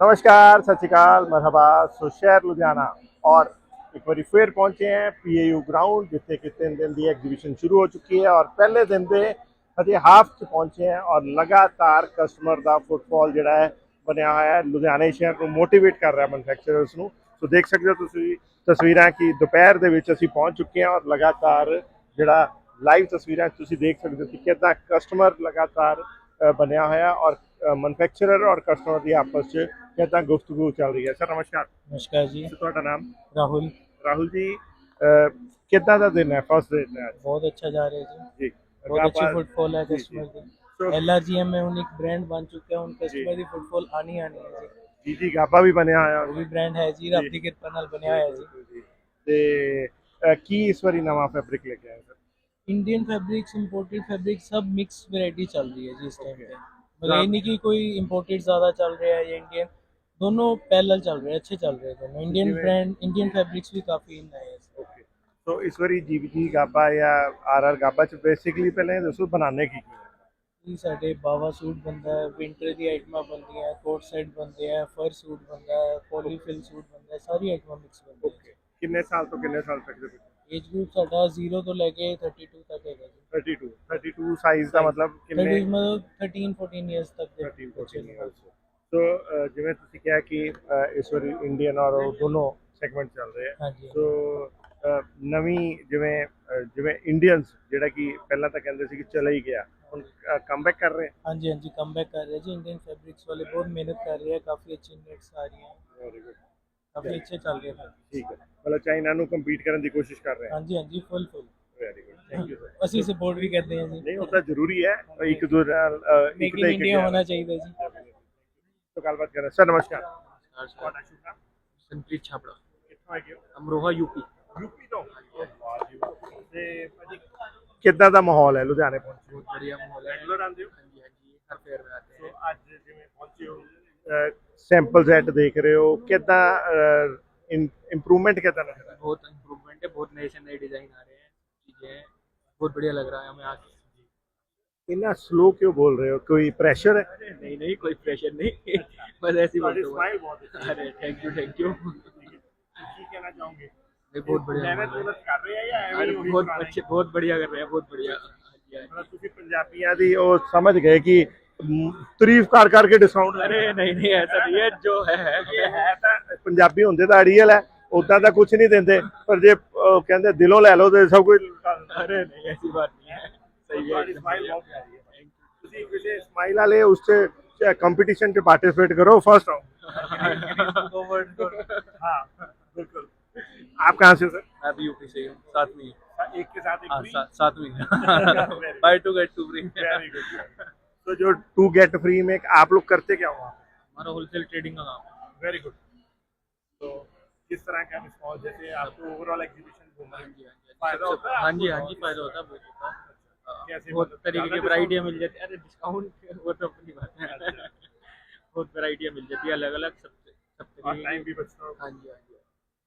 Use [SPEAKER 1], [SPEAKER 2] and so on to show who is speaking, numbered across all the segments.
[SPEAKER 1] ਨਮਸਕਾਰ ਸਤਿ ਸ਼੍ਰੀ ਅਕਾਲ ਮਰਹਬਾ ਸੋ ਸ਼ਹਿਰ ਲੁਧਿਆਣਾ ਔਰ ਇੱਕ ਵਾਰੀ ਫੇਰ ਪਹੁੰਚੇ ਹਾਂ ਪੀਏਯੂ ਗਰਾਊਂਡ ਜਿੱਥੇ ਕਿ 3 ਦਿਨ ਦੀ ਐਗਜ਼ੀਬਿਸ਼ਨ ਸ਼ੁਰੂ ਹੋ ਚੁੱਕੀ ਹੈ ਔਰ ਪਹਿਲੇ ਦਿਨ ਦੇ ਅਜੇ ਹਾਫ ਚ ਪਹੁੰਚੇ ਹਾਂ ਔਰ ਲਗਾਤਾਰ ਕਸਟਮਰ ਦਾ ਫੁੱਟਫਾਲ ਜਿਹੜਾ ਹੈ ਬਣਿਆ ਹੋਇਆ ਹੈ ਲੁਧਿਆਣੇ ਸ਼ਹਿਰ ਨੂੰ ਮੋਟੀਵੇਟ ਕਰ ਰਿਹਾ ਮੈਨੂਫੈਕਚਰਰਸ ਨੂੰ ਸੋ ਦੇਖ ਸਕਦੇ ਹੋ ਤੁਸੀਂ ਤਸਵੀਰਾਂ ਕਿ ਦੁਪਹਿਰ ਦੇ ਵਿੱਚ ਅਸੀਂ ਪਹੁੰਚ ਚੁੱਕੇ ਹਾਂ ਔਰ ਲਗਾਤਾਰ ਜਿਹੜਾ ਲਾਈਵ ਤਸਵੀਰਾਂ ਤੁਸੀਂ ਦੇਖ ਸਕਦੇ ਹੋ ਕਿ ਕਿਦਾਂ ਕਸਟਮਰ ਲਗਾਤਾਰ ਬਣਿਆ ਹੋਇਆ ਔਰ ਮੈਨੂਫੈਕਚਰਰ ਔਰ ਕਸਟਮਰ ਦੀ ਆਪਸ ਵਿੱਚ ਕਿੱਦਾਂ ਗੁਫ਼ਤਗੂ ਚੱਲ ਰਹੀ ਹੈ ਸਰ ਨਮਸਕਾਰ
[SPEAKER 2] नमस्कार जी
[SPEAKER 1] ਸਰ ਤੁਹਾਡਾ ਨਾਮ
[SPEAKER 2] राहुल
[SPEAKER 1] ਰਾਹੁਲ ਜੀ ਅ, ਕਿੱਦਾਂ ਦਾ ਦਿਨ ਹੈ ਫਸਟ ਦਿਨ ਹੈ ਅੱਜ?
[SPEAKER 2] बहुत अच्छा जा रहे हैं जी
[SPEAKER 1] ਜੀ
[SPEAKER 2] बहुत अच्छी
[SPEAKER 1] ਆਪਾਂ-
[SPEAKER 2] फुटफॉल है
[SPEAKER 1] जी,
[SPEAKER 2] कस्टमर की
[SPEAKER 1] So,
[SPEAKER 2] L R G M में उन एक ब्रांड बन चुके हैं उन कस्टमर की फुटफॉल आनी आनी है जी
[SPEAKER 1] ਜੀ ਜੀ ਗਾਬਾ ਵੀ ਬਣਿਆ ਹੋਇਆ
[SPEAKER 2] वो भी ब्रांड है जी रब दी कृपा नाल बनया है जी
[SPEAKER 1] ਜੀ ਤੇ ਅ, ਕੀ ਇਸ ਵਾਰੀ ਨਵਾਂ ਫੈਬਰਿਕ ਲੈ ਕੇ ਆਏ sir
[SPEAKER 2] Indian fabrics imported fabric सब मिक्स वैरायटी चल रही है जी इस टाइम पे
[SPEAKER 1] Okay.
[SPEAKER 2] मतलब ये नहीं कि कोई इंपोर्टेड ज़्यादा चल रहा है या इंडियन दोनों पैरेलल चल रहे हैं अच्छे चल रहे हैं दोनों इंडियन ब्रांड इंडियन फैब्रिक्स भी काफ़ी
[SPEAKER 1] नए ओके तो ईश्वरी जीवीजी गाबा या आर आर गाबा च बेसिकली पहले सूट बनाने की
[SPEAKER 2] ਜੀ ਸਾਡੇ ਬਾਵਾ ਸੂਟ ਬੰਦਾ ਹੈ ਵਿੰਟਰ ਦੀ ਆਈਟਮਾਂ ਬੰਦੀਆਂ ਕੋਟ ਸੈਟ ਬੰਦੇ ਆ ਫਰ ਸੂਟ ਬੰਦਾ ਹੈ ਪੋਲੀਫਿਲ ਸੂਟ ਬੰਦਾ ਹੈ ਸਾਰੀ ਆਈਟਮਾਂ ਮਿਕਸ ਬੰਦੀ
[SPEAKER 1] ਹੈ ਕਿੰਨੇ ਸਾਲ ਤੋਂ ਕਿੰਨੇ ਸਾਲ ਤੱਕ ਦੇ ਵਿੱਚ
[SPEAKER 2] ਏਜ ਗਰੁੱਪ ਸਾਡਾ 0 ਤੋਂ ਲੈ ਕੇ 32 ਤੱਕ ਹੈਗਾ ਜੀ
[SPEAKER 1] 32 32 ਸਾਈਜ਼ ਦਾ ਮਤਲਬ ਕਿੰਨੇ
[SPEAKER 2] ਮਤਲਬ 13 14 ਇਅਰਸ ਤੱਕ ਦੇ
[SPEAKER 1] 13 14 ਇਅਰਸ ਸੋ ਜਿਵੇਂ ਤੁਸੀਂ ਕਿਹਾ ਕਿ ਇਸ ਵਾਰੀ ਇੰਡੀਅਨ ਔਰ ਦੋਨੋਂ ਸੈਗਮੈਂਟ ਚੱਲ ਰਹੇ ਆ। ਸੋ ਨਵੀਂ ਜਿਵੇਂ ਜਿਵੇਂ ਇੰਡੀਅਨਸ ਜਿਹੜਾ ਕਿ ਪਹਿਲਾਂ ਤਾਂ ਕਹਿੰਦੇ ਸੀ ਕਿ ਚਲਾ ਹੀ ਗਿਆ ਹੁਣ ਕਮਬੈਕ ਕਰ ਰਹੇ
[SPEAKER 2] ਹਾਂਜੀ ਹਾਂਜੀ ਕਮਬੈਕ ਕਰ ਰਹੇ ਜੀ। ਇੰਡੀਅਨ ਫੈਬਰਿਕਸ ਵਾਲੇ ਬਹੁਤ ਮਿਹਨਤ ਕਰ ਰਹੇ ਆ। ਕਾਫੀ ਅੱਛੀ ਨੇਟਸ ਆ ਰਹੀਆਂ
[SPEAKER 1] ਵੈਰੀ ਗੁੱਡ
[SPEAKER 2] ਕਾਫੀ ਅੱਛੇ ਚੱਲ ਰਹੇ ਹਨ
[SPEAKER 1] ਠੀਕ ਹੈ। ਮਤਲਬ ਚਾਈਨਾ ਨੂੰ ਕੰਪੀਟ ਕਰਨ ਦੀ ਕੋਸ਼ਿਸ਼ ਕਰ ਰਹੇ ਹਾਂ
[SPEAKER 2] ਹਾਂਜੀ ਹਾਂਜੀ full full
[SPEAKER 1] very good thank you sir
[SPEAKER 2] ਅਸੀਂ ਸਪੋਰਟ ਵੀ ਕਰਦੇ ਹਾਂ ਜੀ।
[SPEAKER 1] ਨਹੀਂ ਉਹ ਤਾਂ ਜ਼ਰੂਰੀ ਹੈ। ਇੱਕ ਦੂਜੇ ਇੱਕ ਦਾ ਇੱਕ
[SPEAKER 2] ਹੋਣਾ ਚਾਹੀਦਾ ਜੀ।
[SPEAKER 1] तो ਗੱਲਬਾਤ ਕਰਾਂ ਸਰ ਨਮਸਕਾਰ ਤੁਹਾਡਾ ਸ਼ੁਭ ਨਾਮ
[SPEAKER 3] ਸੰਪ੍ਰੀਤ ਛਾਪੜਾ
[SPEAKER 1] ਕਿੱਥੋਂ ਹੈਗੇ ਹੋ
[SPEAKER 3] ਅਮਰੋਹਾ ਯੂਪੀ
[SPEAKER 1] ਯੂਪੀ ਤੋਂ ਵਾਹ ਜੀ ਵਾਹ। ਤੇ ਭਾਜੀ ਕਿੱਦਾਂ ਦਾ ਮਾਹੌਲ ਹੈ ਲੁਧਿਆਣੇ ਪਹੁੰਚੇ ਹੋ
[SPEAKER 3] ਬਹੁਤ बढ़िया माहौल है
[SPEAKER 1] ਰੈਗੂਲਰ ਆਉਂਦੇ ਹੋ
[SPEAKER 3] हाँ जी हाँ जी हर फेयर में आते
[SPEAKER 1] ਸੋ
[SPEAKER 3] हैं
[SPEAKER 1] ਅੱਜ ਜਿਵੇਂ ਪਹੁੰਚੇ ਹੋ ਸੈਂਪਲ ਸੈਟ ਦੇਖ ਰਹੇ ਹੋ ਕਿੱਦਾਂ ਇੰਪਰੂਵਮੈਂਟ ਕਿੱਦਾਂ ਨਜ਼ਰ ਆ
[SPEAKER 3] बहुत इम्प्रूवमेंट है बहुत नए से नए डिजाइन आ रहे हैं चीजें हैं बहुत बढ़िया लग रहा है हमें आके
[SPEAKER 1] ਇੰਨਾ ਸਲੋ ਕਿਉਂ ਬੋਲ ਰਹੇ ਹੋ ਕੋਈ ਪ੍ਰੈਸ਼ਰ ਹੈ
[SPEAKER 3] नहीं नहीं कोई प्रेशर नहीं बस ऐसी बात
[SPEAKER 1] ਤੁਹਾਡੀ smile ਬਹੁਤ ਅੱਛੀ
[SPEAKER 3] अरे थैंक यू थैंक यू
[SPEAKER 1] ਕੀ ਕਹਿਣਾ ਚਾਹੋਗੇ
[SPEAKER 3] नहीं बहुत बढ़िया
[SPEAKER 1] ਮਿਹਨਤ
[SPEAKER 3] माहौल है।
[SPEAKER 1] ਮਿਹਨਤ ਕਰ ਰਹੇ ਆ ਜਾਂ ਐਵੇਂ
[SPEAKER 3] अरे
[SPEAKER 1] ਹੀ ਉਹੀ
[SPEAKER 3] बहुत
[SPEAKER 1] ਪੁਰਾਣੇ?
[SPEAKER 3] अच्छे बहुत बढ़िया कर रहे हैं बहुत बढ़िया हाँ जी, हाँ जी।
[SPEAKER 1] ਮਤਲਬ ਤੁਸੀਂ ਪੰਜਾਬੀਆਂ ਦੀ ਉਹ ਸਮਝ ਗਏ ਕਿ ਮ, ਤਾਰੀਫ ਕਰ ਕਰਕੇ ਡਿਸਕਾਊਂਟ
[SPEAKER 3] अरे नहीं नहीं ऐसा नहीं है जो है
[SPEAKER 1] ਇਹ ਹੈ ਤਾਂ ਪੰਜਾਬੀ ਹੁੰਦੇ ਤਾਂ ਅੜੀਅਲ ਹੈ ਉਦਾਂ ਤਾਂ ਕੁਝ ਨਹੀਂ ਦਿੰਦੇ ਪਰ ਜੇ ਉਹ ਕਹਿੰਦੇ ਦਿਲੋਂ ਲੈ ਲਓ ਤੇ ਸਭ ਕੁਝ ਲੁਟਾ ਦਿੰਦੇ।
[SPEAKER 3] अरे नहीं ऐसी बात नहीं है सही है
[SPEAKER 1] ਤੁਹਾਡੀ
[SPEAKER 3] एकदम
[SPEAKER 1] smile
[SPEAKER 3] बढ़िया।
[SPEAKER 1] ਬਹੁਤ ਪਿਆਰੀ ਹੈ स्माइल वाले उससे कंपटीशन के पार्टिसिपेट करो फ़र्स्ट राउंड हाँ बिल्कुल। आप कहाँ से सर
[SPEAKER 3] मैं भी यूपी से हूँ साथ में
[SPEAKER 1] एक के साथ एक
[SPEAKER 3] हाँ, सा, साथ में buy two get
[SPEAKER 1] two free तो जो टू गेट फ्री में आप लोग करते क्या हुआ
[SPEAKER 3] हमारा होलसेल ट्रेडिंग का काम
[SPEAKER 1] वेरी गुड तो किस तरह का रिस्पॉन्स जैसे आपको ओवरऑल एग्जीबिशन घूमना
[SPEAKER 3] हाँ जी हाँ जी।
[SPEAKER 1] फ़ायदा होता है
[SPEAKER 3] हाँ
[SPEAKER 1] कैसे
[SPEAKER 3] बहुत
[SPEAKER 1] मतलब
[SPEAKER 3] तरीके की
[SPEAKER 1] ज़्यादा
[SPEAKER 3] वैरायटियाँ मिल जाती है अरे डिस्काउंट वो तो अपनी बात है
[SPEAKER 1] अच्छा।
[SPEAKER 3] बहुत वैरायटियाँ मिल जाती है अलग अलग सब सब
[SPEAKER 1] और
[SPEAKER 3] तरीके
[SPEAKER 1] टाइम
[SPEAKER 3] की
[SPEAKER 1] भी बचता होगा
[SPEAKER 3] हाँ जी हाँ जी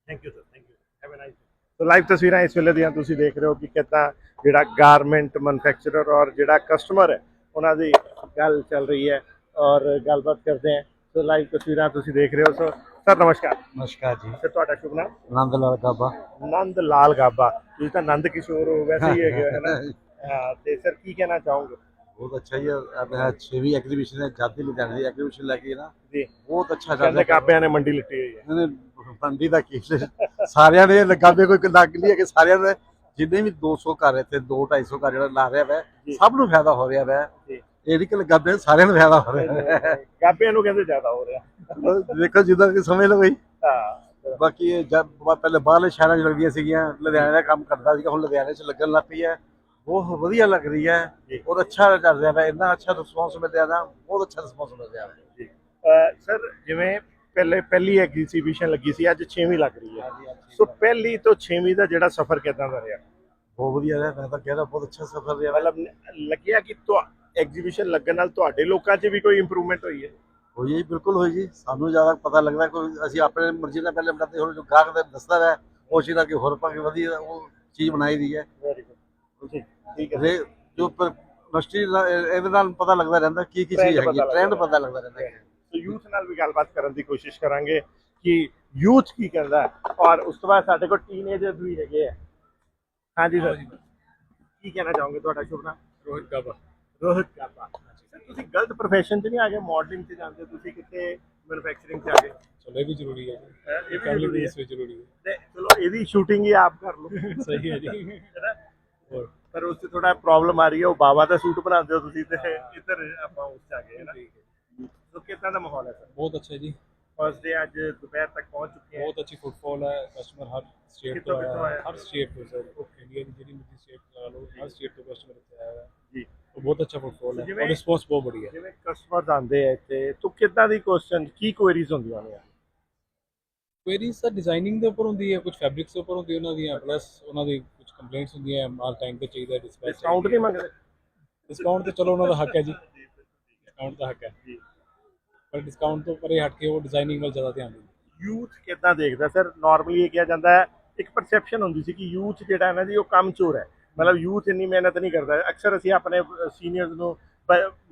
[SPEAKER 1] thank you sir thank you have a nice so live ਤਸਵੀਰਾਂ ਇਸ ਵੇਲੇ ਦੀਆਂ ਤੁਸੀਂ ਦੇਖ ਰਹੇ ਹੋ ਕਿ ਕਿੱਦਾਂ ਜਿਹੜਾ ਗਾਰਮੈਂਟ ਮੈਨੂਫੈਕਚਰਰ ਔਰ ਜਿਹੜਾ ਕਸਟਮਰ ਹੈ ਉਹਨਾਂ ਦੀ ਗੱਲ ਚੱਲ ਰਹੀ ਹੈ ਔਰ ਗੱਲਬਾਤ ਕਰਦੇ ਹਾਂ ਸੋ ਲਾਈਵ ਤਸਵੀਰਾਂ ਤੁਸੀਂ ਦੇਖ ਰਹੇ ਹੋ ਸੋ ਸਰ ਨਮਸਕਾਰ
[SPEAKER 4] नमस्कार जी
[SPEAKER 1] ਸਰ ਤੁਹਾਡਾ ਸ਼ੁਭ ਨਾਮ
[SPEAKER 4] नंदलाल गाबा
[SPEAKER 1] ਨੰਦ ਲਾਲ ਗਾਬਾ ਤੁਸੀਂ ਤਾਂ ਨੰਦ ਕਿਸ਼ੋਰ ਹੋ ਵੈਸੇ ਹੀ ਹੈਗੇ ਹੋ, ਹੈ ਨਾ ਹਾਂ ਤੇ ਸਰ ਕੀ ਕਹਿਣਾ ਚਾਹੋਗੇ
[SPEAKER 4] बहुत अच्छा ही है अब है छवी एग्जीबिशन है जाती लुधियाने ਦੀ ਐਗਜ਼ੀਬਿਸ਼ਨ ਲੱਗੀ ਨਾ
[SPEAKER 1] ਜੀ
[SPEAKER 4] ਬਹੁਤ ਅੱਛਾ ਚੱਲ
[SPEAKER 1] ਕਹਿੰਦੇ
[SPEAKER 4] ਰਿਹਾ
[SPEAKER 1] ਗਾਬਿਆਂ ਨੇ ਮੰਡੀ ਲਿੱਟੀ ਹੋਈ ਹੈ
[SPEAKER 4] ਇਹਨਾਂ ਨੇ ਬੰਦੀ ਦਾ ਕੀ ਸਾਰਿਆਂ ਨੇ ਲਗਾਵੇ ਕੋਈ ਲੱਗ ਨਹੀਂ ਹੈ ਕਿ ਸਾਰਿਆਂ ਨੇ ਜਿੰਨੇ ਵੀ 200 ਘਰ ਇੱਥੇ 2 250 ਘਰ ਜਿਹੜਾ ਲਾ ਰਿਹਾ ਵੈ
[SPEAKER 1] ਜੀ।
[SPEAKER 4] ਸਭ ਨੂੰ ਫਾਇਦਾ ਹੋ ਰਿਹਾ ਵੈ
[SPEAKER 1] ਜੀ
[SPEAKER 4] ਇਹ ਨਹੀਂ ਕਿ ਲਗਾਵੇ ਸਾਰਿਆਂ ਨੂੰ ਫਾਇਦਾ ਹੋ ਰਿਹਾ ਹੈ
[SPEAKER 1] ਗਾਬਿਆਂ ਨੂੰ ਕਹਿੰਦੇ ਜ਼ਿਆਦਾ ਹੋ ਰਿਹਾ
[SPEAKER 4] ਦੇਖੋ ਜਿੱਦਾਂ ਕਿ ਸਮਝ ਲਓ ਬਈ
[SPEAKER 1] ਹਾਂ
[SPEAKER 4] ਬਾਕੀ ਇਹ ਜਦ ਬ- ਪਹਿਲੇ ਬਾਹਰਲੇ ਸ਼ਹਿਰਾਂ 'ਚ ਲੱਗਦੀਆਂ ਸੀਗੀਆਂ ਲੁਧਿਆਣੇ ਦਾ ਕੰਮ ਕਰਦਾ ਸੀਗਾ ਹੁਣ ਲੁਧਿਆਣੇ 'ਚ ਲੱਗਣ ਲੱਗ ਪਈ ਹੈ ਬਹੁਤ ਵਧੀਆ ਲੱਗ ਰਹੀ ਹੈ। ਬਹੁਤ ਅੱਛਾ ਚੱਲ ਰਿਹਾ ਹੈ ਇੰਨਾ ਅੱਛਾ ਰਿਸਪੌਂਸ ਮਿਲ ਰਿਹਾ ਨਾ ਬਹੁਤ ਅੱਛਾ ਰਿਸਪੌਂਸ ਮਿਲ ਰਿਹਾ ਹੈ
[SPEAKER 1] ਜੀ ਸਰ ਜਿਵੇਂ ਪਹਿਲੇ ਪਹਿਲੀ ਐਗਜ਼ੀਬਿਸ਼ਨ ਲੱਗੀ ਸੀ ਅੱਜ 6ਵੀਂ ਲੱਗ ਰਹੀ ਹੈ। ਸੋ ਪਹਿਲੀ ਤੋਂ 6ਵੀਂ ਦਾ ਜਿਹੜਾ ਸਫ਼ਰ ਕਿਦਾਂ ਦਾ ਰਿਹਾ?
[SPEAKER 4] ਬਹੁਤ ਵਧੀਆ ਰਿਹਾ। ਮੈਂ ਤਾਂ ਕਹਿ ਰਿਹਾ ਬਹੁਤ ਅੱਛਾ ਸਫ਼ਰ ਰਿਹਾ।
[SPEAKER 1] ਮਤਲਬ ਲੱਗਿਆ ਕਿ ਤੁਹਾ ਐਗਜ਼ੀਬਿਸ਼ਨ ਲੱਗਣ ਨਾਲ ਤੁਹਾਡੇ ਲੋਕਾਂ 'ਚ ਵੀ ਕੋਈ ਇੰਪਰੂਵਮੈਂਟ ਹੋਈ ਹੈ?
[SPEAKER 4] ਹੋਈ ਜੀ ਬਿਲਕੁਲ ਹੋਈ ਜੀ। ਸਾਨੂੰ ਜ਼ਿਆਦਾ ਪਤਾ ਲੱਗਦਾ ਕੋਈ ਅਸੀਂ ਆਪਣੇ ਮਰਜ਼ੀ ਨਾਲ ਪਹਿਲੇ ਬਣਾਤੇ ਹੁਣ ਜੋ ਗਾਹਕ ਦਾ ਦੱਸਦਾ ਹੈ ਉਹ ਚੀਜ਼ ਕਿ ਹੋਰ ਪਾ ਕੇ ਵਧੀਆ ਉਹ ਚੀਜ਼ ਬਣਾਈ ਦੀ ਹੈ।
[SPEAKER 1] ਵੈਰੀ ਗੁੱਡ ਜੀ। ਠੀਕ ਹੈ।
[SPEAKER 4] ਜੋ ਪਰ ਰਸ਼ਟੀ ਦਾ ਇਹ- ਇਹਦੇ ਨਾਲ ਪਤਾ ਲੱਗਦਾ ਰਹਿੰਦਾ ਕੀ ਕੀ
[SPEAKER 1] Trend
[SPEAKER 4] ਚੀਜ਼ ਹੈਗੀ।
[SPEAKER 1] ਪਤਾ ਲੱਗਦਾ
[SPEAKER 4] ਟ੍ਰੈਂਡ ਪਤਾ ਲੱਗਦਾ ਰਹਿੰਦਾ ਹੈ।
[SPEAKER 1] ਸੋ ਯੂਥ ਨਾਲ ਵੀ ਗੱਲਬਾਤ ਕਰਨ ਦੀ ਕੋਸ਼ਿਸ਼ ਕਰਾਂਗੇ ਕਿ ਯੂਥ ਕੀ ਕਰਦਾ ਹੈ। ਔਰ ਉਸ ਤੋਂ ਬਾਅਦ ਸਾਡੇ ਕੋਲ ਟੀਨੇਜਰ ਵੀ ਹੈਗੇ ਆ। ਹਾਂਜੀ ਸਰ ਕੀ ਕਹਿਣਾ ਚਾਹੋਗੇ ਤੁਹਾਡਾ ਸ਼ੁਭ ਨਾਮ?
[SPEAKER 3] ਰੋਹਿਤ ਕਾਬਾ।
[SPEAKER 1] ਰੋਹਿਤ ਕਾਬਾ। ਸਰ ਤੁਸੀਂ ਗਲਤ profession 'ਚ ਨਹੀਂ ਆ ਗਏ ਮਾਡਲਿੰਗ 'ਚ ਜਾਂਦੇ ਤੁਸੀਂ ਕਿਤੇ ਮੈਨੂਫੈਕਚਰਿੰਗ 'ਚ ਆ ਗਏ?
[SPEAKER 3] ਚਲੋ ਇਹ ਵੀ ਜ਼ਰੂਰੀ ਹੈ।
[SPEAKER 1] ਇਹ ਵੀ
[SPEAKER 3] ਫੈਮਿਲੀ
[SPEAKER 1] ਜ਼ਰੂਰੀ ਹੈ।
[SPEAKER 3] ਬੇਸ ਵੀ ਜ਼ਰੂਰੀ
[SPEAKER 1] ਤੇ ਚਲੋ ਇਹਦੀ ਸ਼ੂਟਿੰਗ ਹੀ ਆਪ ਕਰ ਲਓ।
[SPEAKER 3] ਹੈ ਸਹੀ
[SPEAKER 1] ਹੈ ਜੀ।
[SPEAKER 3] ਹੈਨਾ?
[SPEAKER 1] ਪਰ ਉਸ ਤੇ ਥੋੜਾ ਪ੍ਰੋਬਲਮ ਆ ਰਹੀ ਹੈ। ਉਹ ਬਾਬਾ ਦਾ ਸੂਟ ਬਣਾਉਂਦੇ ਹੋ ਤੁਸੀਂ ਤੇ ਇੱਧਰ ਆਪਾਂ ਉਸ ਚ ਆ ਗਏ ਨਾ? ਸੋ ਕਿੰਨਾ ਦਾ ਮਾਹੌਲ ਹੈ ਸਰ?
[SPEAKER 3] ਬਹੁਤ ਅੱਛਾ ਜੀ।
[SPEAKER 1] ਫਸਟ ਡੇ ਅੱਜ ਦੁਪਹਿਰ ਤੱਕ ਪਹੁੰਚ ਚੁੱਕੇ
[SPEAKER 3] ਹੈ। ਬਹੁਤ ਅੱਛੀ
[SPEAKER 1] ਫੁੱਟਫਾਲ
[SPEAKER 3] ਹੈ।
[SPEAKER 1] ਕਸਟਮਰ
[SPEAKER 3] ਹਰ
[SPEAKER 1] ਸਟੇਟ
[SPEAKER 3] ਤੋਂ ਹਰ ਸਟੇਟ ਤੋਂ ਸਰ। ਇੰਡੀਆ ਦੀ ਜਿਹੜੀ ਮਰਜ਼ੀ ਸਟੇਟ ਲਾ ਲਓ ਹਰ ਸਟੇਟ ਤੋਂ ਕਸਟਮਰ ਇੱਥੇ ਆਇਆ ਹੈ।
[SPEAKER 1] ਜੀ।
[SPEAKER 3] ਬਹੁਤ ਅੱਛਾ
[SPEAKER 1] ਫੁੱਟਫਾਲ
[SPEAKER 3] ਹੈ। ਔਰ ਰਿਸਪੌਂਸ ਬਹੁਤ ਵਧੀਆ
[SPEAKER 1] ਜਿਵੇਂ ਕਸਟਮਰ ਆਉਂਦੇ ਆ ਇੱਥੇ ਤੋਂ ਕਿੱਦਾਂ ਦੀ ਕੁਐਸਚਨ ਕੀ ਕੁਐਰੀਜ਼ ਹੁੰਦੀਆਂ ਨੇ?
[SPEAKER 3] ਕੁਐਰੀਜ਼ ਸਰ ਡਿਜ਼ਾਈਨਿੰਗ ਦੇ ਉੱਪਰ ਹੁੰਦੀ ਹੈ ਕੁਝ ਫੈਬਰਿਕਸ ਦੇ ਉੱਪਰ ਹੁੰਦੀ ਉਹਨਾਂ ਦੀਆਂ ਪਲੱਸ ਉਹਨਾਂ ਦੀ ਕੁਝ ਕੰਪਲੇਂਟਸ ਹੁੰਦੀਆਂ ਮਾਲ ਟਾਈਮ ਤੇ ਚਾਹੀਦਾ ਡਿਸਪੈਚ
[SPEAKER 1] ਡਿਸਕਾਊਂਟ ਨਹੀਂ ਮੰਗਦੇ?
[SPEAKER 3] ਡਿਸਕਾਊਂਟ ਤੇ ਚਲੋ ਉਹਨਾਂ ਦਾ ਹੱਕ ਹੈ ਜੀ। ਡਿਸਕਾਊਂਟ ਦਾ ਹੱਕ ਹੈ।
[SPEAKER 1] ਜੀ।
[SPEAKER 3] ਪਰ ਡਿਸਕਾਊਂਟ ਤੋਂ ਪਰੇ ਹਟ ਕੇ ਉਹ ਡਿਜ਼ਾਈਨਿੰਗ ਵੱਲ ਜ਼ਿਆਦਾ ਧਿਆਨ ਦਿੰਦੇ।
[SPEAKER 1] ਯੂਥ ਕਿੱਦਾਂ ਦੇਖਦਾ ਸਰ? ਨਾਰਮਲੀ ਇਹ ਕਿਹਾ ਜਾਂਦਾ ਹੈ ਇੱਕ ਪਰਸੈਪਸ਼ਨ ਹੁੰਦੀ ਸੀ ਕਿ ਯੂਥ ਜਿਹੜਾ ਹੈ ਨਾ ਜੀ ਉਹ ਕੰਮ ਚੋਰ ਹੈ। ਮਤਲਬ ਯੂਥ ਇੰਨੀ ਮਿਹਨਤ ਨਹੀਂ ਕਰਦਾ। ਅਕਸਰ ਅਸੀਂ ਆਪਣੇ ਸੀਨੀਅਰਸ ਨੂੰ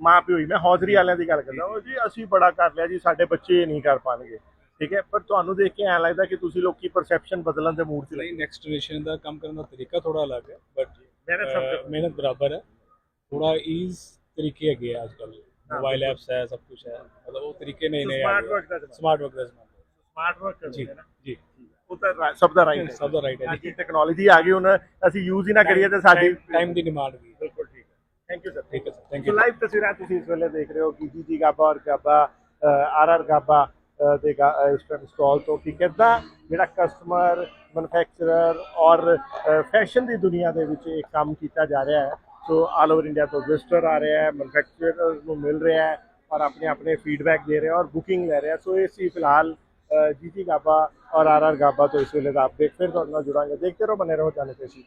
[SPEAKER 1] ਮਾਂ ਪਿਓ ਹੀ ਮੈਂ ਹੌਜ਼ਰੀ ਵਾਲਿਆਂ ਦੀ ਗੱਲ ਕਰਦਾ ਉਹ ਜੀ ਅਸੀਂ ਬੜਾ ਕਰ ਲਿਆ ਜੀ ਸਾਡੇ ਬੱਚੇ ਇਹ ਨਹੀਂ ਕਰ ਪਾਣਗੇ। ਠੀਕ ਹੈ ਪਰ ਤੁਹਾਨੂੰ ਦੇਖ ਕੇ ਐਂ ਲੱਗਦਾ ਕਿ ਤੁਸੀਂ ਲੋਕੀ ਪਰਸੈਪਸ਼ਨ ਬਦਲਣ ਦੇ ਮੂਡ 'ਚ ਲੱਗੇ।
[SPEAKER 3] ਨਹੀਂ ਨੈਕਸਟ ਜਨਰੇਸ਼ਨ ਦਾ ਕੰਮ ਕਰਨ ਦਾ ਤਰੀਕਾ ਥੋੜਾ ਅਲੱਗ ਹੈ ਬਟ
[SPEAKER 1] ਮਿਹਨਤ ਸਭ।
[SPEAKER 3] ਮਿਹਨਤ ਬਰਾਬਰ ਹੈ। ਥੋੜਾ ਈਜ਼ ਤਰੀਕੇ ਹੈਗੇ ਆ ਅੱਜ ਕੱਲ ਮੋਬਾਈਲ ਐਪਸ ਹੈ ਸਭ ਕੁਝ ਹੈ। ਮਤਲਬ ਉਹ ਤਰੀਕੇ ਨਏ ਨਏ
[SPEAKER 1] ਸਮਾਰਟ ਵਰਕ ਦਾ
[SPEAKER 3] ਸਮਾਰਟ ਵਰਕ ਦਾ
[SPEAKER 1] ਸਮਾਰਟ ਵਰਕ
[SPEAKER 3] ਜੀ
[SPEAKER 1] ਕਰਦੇ ਨੇ ਨਾ।
[SPEAKER 3] ਜੀ।
[SPEAKER 1] ਉਹ ਤਾਂ ਸਭ ਦਾ ਰਾਈਟ ਹੈ।
[SPEAKER 3] ਸਭ ਦਾ ਰਾਈਟ ਹੈ।
[SPEAKER 1] ਅੱਜ ਟੈਕਨੋਲੋਜੀ ਆ ਗਈ ਹੁਣ ਅਸੀਂ ਯੂਜ਼ ਹੀ ਨਾ ਕਰੀਏ ਤੇ ਸਾਡੀ
[SPEAKER 3] ਟਾਈਮ ਦੀ ਡਿਮਾਂਡ ਵੀ।
[SPEAKER 1] ਬਿਲਕੁਲ ਠੀਕ ਹੈ। ਥੈਂਕ ਯੂ ਸਰ
[SPEAKER 3] ਠੀਕ ਹੈ ਸਰ ਥੈਂਕ ਯੂ
[SPEAKER 1] ਲਾਈਵ ਤਸਵੀਰਾਂ ਤੁਸੀਂ ਇਸ ਵੇਲੇ ਦੇਖ ਰਹੇ ਹੋ ਕਿ ਜੀ ਜੀ ਗਾਬਾ ਔਰ ਗਾਬਾ ਆਰ ਆਰ ਗਾਬਾ ਦੇ ਗਾ- ਇਸ ਟਾਈਮ ਸਟਾਲ ਤੋਂ ਕਿ ਕਿੱਦਾਂ ਜਿਹੜਾ ਕਸਟਮਰ ਮੈਨੂਫੈਕਚਰਰ ਔਰ ਫੈਸ਼ਨ ਦੀ ਦੁਨੀਆ ਦੇ ਵਿੱਚ ਇਹ ਕੰਮ ਕੀਤਾ ਜਾ ਰਿਹਾ ਹੈ। ਸੋ ਆਲ ਓਵਰ ਇੰਡੀਆ ਤੋਂ ਵਿਜ਼ਟਰ ਆ ਰਿਹਾ ਹੈ ਮੈਨੂਫੈਕਚਰਰ ਨੂੰ ਮਿਲ ਰਿਹਾ ਹੈ ਔਰ ਆਪਣੇ ਆਪਣੇ ਫੀਡਬੈਕ ਦੇ ਰਿਹਾ ਔਰ ਬੁਕਿੰਗ ਲੈ ਰਿਹਾ ਸੋ ਇਹ ਸੀ ਫਿਲਹਾਲ ਜੀ ਜੀ ਗਾਬਾ ਔਰ ਆਰ ਆਰ ਗਾਬਾ ਤੋਂ ਇਸ ਵੇਲੇ ਦਾ ਅਪਡੇਟ ਫਿਰ ਤੁਹਾਡੇ ਨਾਲ ਜੁੜਾਂਗੇ। ਦੇਖਦੇ ਰਹੋ, ਬਨੇ ਰਹੋ ਜਾਣੇ ਤੇ ਸੀ